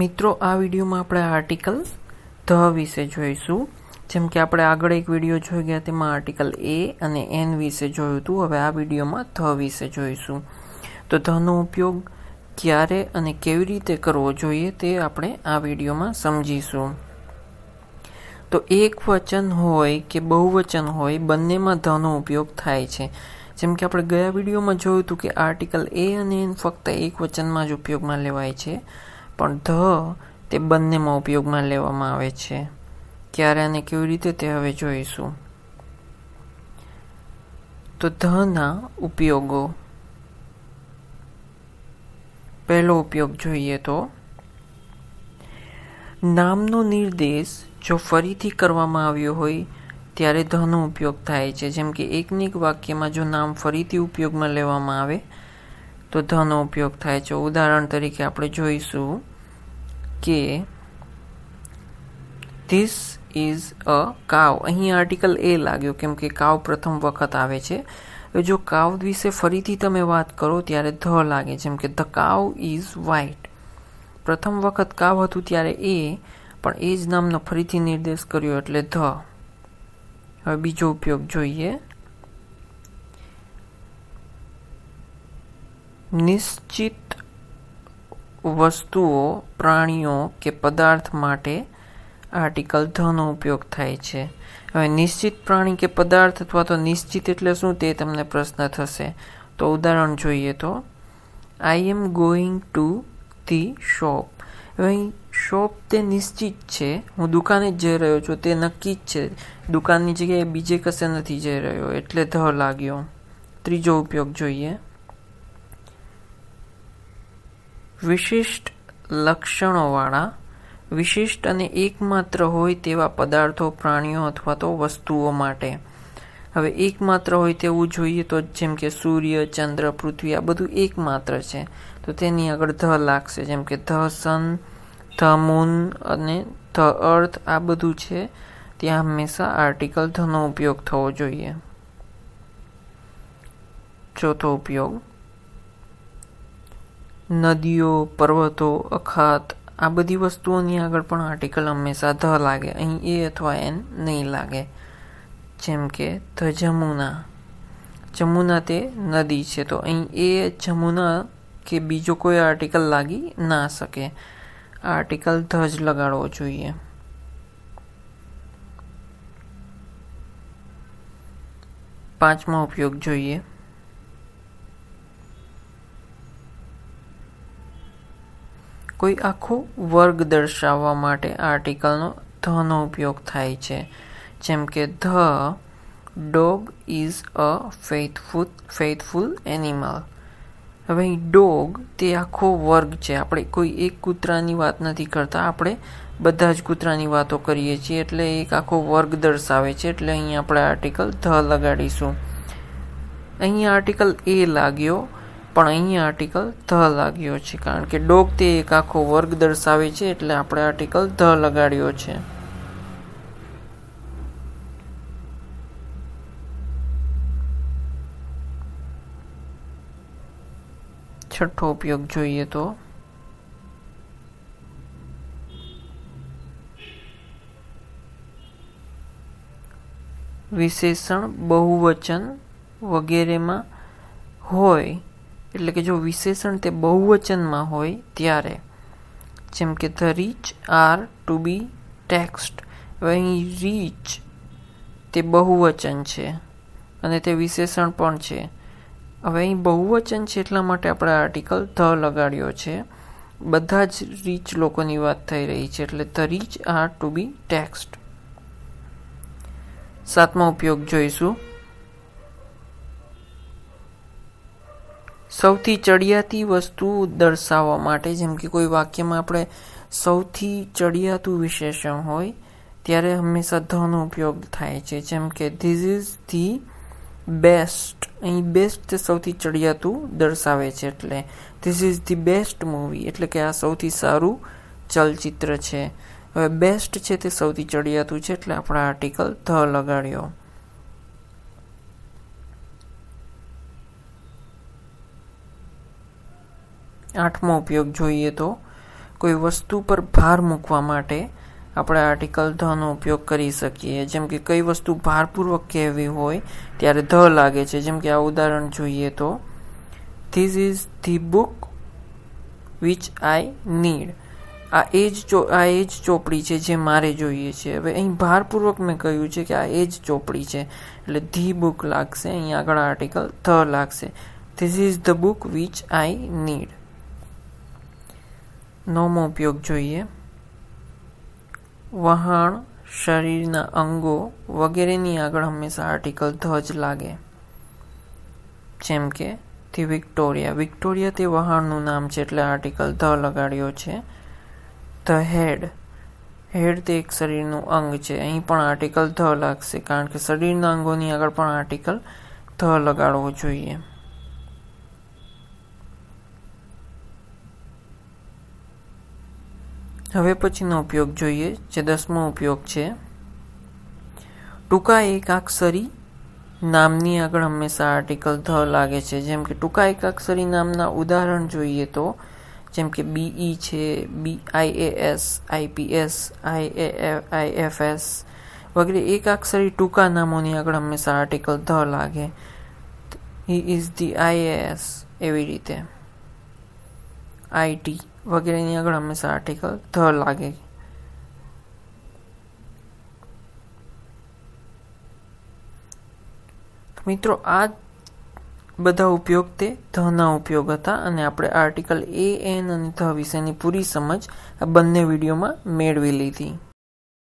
મિત્રો, આ વિડીયોમાં આપણે આર્ટિકલ ધ વિશે જોઈશું. જેમ કે આપણે આગળ એક વીડિયો જોઈ ગયા, તેમાં આર્ટિકલ એ અને એન વિશે જોયું હતું. હવે આ વિડીયોમાં ધ વિશે જોઈશું. તો ધનો ઉપયોગ ક્યારે અને કેવી રીતે કરવો જોઈએ તે આપણે આ વિડીયોમાં સમજીશું. તો એક વચન હોય કે બહુવચન હોય, બંનેમાં ધનો ઉપયોગ થાય છે. જેમ કે આપણે ગયા વિડીયોમાં જોયું હતું કે આર્ટિકલ એ અને એન ફક્ત એક વચનમાં જ ઉપયોગમાં લેવાય છે. પણ ધ તે બંનેમાં ઉપયોગમાં લેવામાં આવે છે. ક્યારે અને કેવી રીતે તે હવે જોઈશું. તો ધના ઉપયોગો. પહેલો ઉપયોગ જોઈએ તો. નામનો નિર્દેશ જો ફરીથી કરવામાં આવ્યો હોય, ત્યારે ધનો ઉપયોગ થાય છે. જેમ કે એકનિક એક વાક્યમાં જો નામ ફરીથી ઉપયોગમાં લેવામાં આવે તો ધનો ઉપયોગ થાય છે. ઉદાહરણ તરીકે આપણે જોઈશું કે ધીસ ઇઝ અ કાવ અહીં આર્ટિકલ એ લાગ્યો કેમ કે કાવ પ્રથમ વખત આવે છે. જો કાવ વિશે ફરીથી તમે વાત કરો ત્યારે ધ લાગે, જેમ કે ધ કાવ ઇઝ વ્હાઇટ પ્રથમ વખત કાવ હતું ત્યારે એ, પણ એ જ નામનો ફરીથી નિર્દેશ કર્યો એટલે ધ. હવે બીજો ઉપયોગ જોઈએ. નિશ્ચિત વસ્તુઓ, પ્રાણીઓ કે પદાર્થ માટે આર્ટિકલ ધનો ઉપયોગ થાય છે. હવે નિશ્ચિત પ્રાણી કે પદાર્થ અથવા તો નિશ્ચિત એટલે શું તે તમને પ્રશ્ન થશે. તો ઉદાહરણ જોઈએ તો I am going to the shop હવે શોપ તે નિશ્ચિત છે. હું દુકાને જ જઈ રહ્યો છું. તે નક્કી જ છે. દુકાનની જગ્યાએ બીજે કશે નથી જઈ રહ્યો. એટલે ધ લાગ્યો. ત્રીજો ઉપયોગ જોઈએ. વિશિષ્ટ લક્ષણોવાળા, વિશિષ્ટ અને એકમાત્ર હોય તેવા પદાર્થો, પ્રાણીઓ અથવા તો વસ્તુઓ માટે. હવે એકમાત્ર હોય તેવું જોઈએ તો જેમ કે સૂર્ય, ચંદ્ર, પૃથ્વી, આ બધું એકમાત્ર છે. તો તેની આગળ ધ લાગશે. જેમ કે ધ સન, ધ મૂન અને ધ અર્થ આ બધું છે. ત્યાં હંમેશા આર્ટિકલ ધનો ઉપયોગ થવો જોઈએ. ચોથો ઉપયોગ. નદીઓ, પર્વતો, અખાત, આ બધી વસ્તુઓની આગળ પણ આર્ટિકલ હંમેશા ધ લાગે. અહીં એ અથવા એન નહીં લાગે. જેમ કે, ધ જમુના. જમુના તે નદી છે. તો અહીં એ જમુના કે બીજો કોઈ આર્ટિકલ લાગી ના શકે. આર્ટિકલ ધ જ લગાડવો જોઈએ. પાંચમો ઉપયોગ જોઈએ. કોઈ આખો વર્ગ દર્શાવવા માટે આર્ટિકલનો ધનો ઉપયોગ થાય છે. જેમ કે, the dog is a faithful faithful animal. હવે ડોગ તે આખો વર્ગ છે. આપણે કોઈ એક કૂતરાની વાત નથી કરતા. આપણે બધા જ કૂતરાની વાતો કરીએ છીએ. એટલે એક આખો વર્ગ દર્શાવે છે. એટલે અહીં આપણે આર્ટિકલ ધ લગાડીશું. અહીં આર્ટિકલ એ લાગ્યો. પણ અહીં આર્ટિકલ ધ લાગ્યો છે, કારણ કે ડોગ તે એક આખો વર્ગ દર્શાવે છે, એટલે આપણે આર્ટિકલ ધ લગાડ્યો છે. છઠ્ઠો ઉપયોગ જોઈએ તો. વિશેષણ બહુવચન વગેરેમાં હોય એટલે કે જો વિશેષણ તે બહુવચનમાં હોય ત્યારે, જેમ કે the rich are to be taxed, હવે અહીં રીચ તે બહુવચન છે અને તે વિશેષણ પણ છે. હવે અહીં બહુવચન છે એટલા માટે આપણે આર્ટિકલ ધ લગાડ્યો છે. બધા જ રીચ લોકોની વાત થઈ રહી છે એટલે the rich are to be taxed. સાતમો ઉપયોગ જોઈશું. સૌથી ચડિયાતી વસ્તુ દર્શાવવા માટે, જેમ કે કોઈ વાક્યમાં આપણે સૌથી ચડિયાતું વિશેષણ હોય, ત્યારે હંમેશા ધનો ઉપયોગ થાય છે. જેમ કે ધીસ ઇઝ ધી બેસ્ટ અહીં બેસ્ટ સૌથી ચડિયાતું દર્શાવે છે એટલે this is the best movie એટલે કે આ સૌથી સારું ચલચિત્ર છે. હવે બેસ્ટ છે તે સૌથી ચડિયાતું છે એટલે આપણે આર્ટિકલ ધ લગાડ્યો. આઠમો ઉપયોગ જોઈએ તો, કોઈ વસ્તુ પર ભાર મૂકવા માટે આપણે આર્ટિકલ ધનો ઉપયોગ કરી શકીએ. જેમ કે કઈ વસ્તુ ભારપૂર્વક કહેવી હોય, ત્યારે ધ લાગે છે. જેમ કે આ ઉદાહરણ જોઈએ તો this is the book which I need આ એ જ ચો, આ એ જ ચોપડી છે જે મારે જોઈએ છે. હવે અહીં ભારપૂર્વક મેં કહ્યું છે કે આ એ જ ચોપડી છે, એટલે ધી બુક લાગશે. અહીં આગળ આર્ટિકલ ધ લાગશે. This is the book which I need નવમો ઉપયોગ જોઈએ. વહાણ, શરીરના અંગો વગેરેની આગળ હંમેશા આર્ટિકલ ધ જ લાગે. જેમ કે, ધી વિક્ટોરિયા. વિક્ટોરિયા તે વહાણનું નામ છે એટલે આર્ટિકલ ધ લગાડ્યો છે. ધ હેડ. હેડ તે એક શરીરનું અંગ છે. અહીં પણ આર્ટિકલ ધ લાગશે, કારણ કે શરીરના અંગોની આગળ પણ આર્ટિકલ ધ લગાડવો જોઈએ. હવે પછીનો ઉપયોગ જોઈએ, જે દસમો ઉપયોગ છે. ટૂંકા એકાક્ષરી નામની આગળ હંમેશા આર્ટિકલ ધ લાગે છે. જેમ કે ટૂંકા એકાક્ષરી નામના ઉદાહરણ જોઈએ તો, જેમ કે બીઈ છે બી આઈએએસ આઈપીએસ આઈએફ વગેરે એકાક્ષરી ટૂંકા નામોની આગળ હંમેશા આર્ટિકલ ધ લાગે. હી ઇઝ ધી આઈએએસ એવી રીતે. આઈટી વગેરેની આગળ હંમેશા આર્ટિકલ ધ લાગે. મિત્રો, આ બધા ઉપયોગ તે ધના ઉપયોગ હતા અને આપણે આર્ટિકલ એ એન અને ધ વિશેની પૂરી સમજ આ બંને વિડીયોમાં મેળવી લીધી.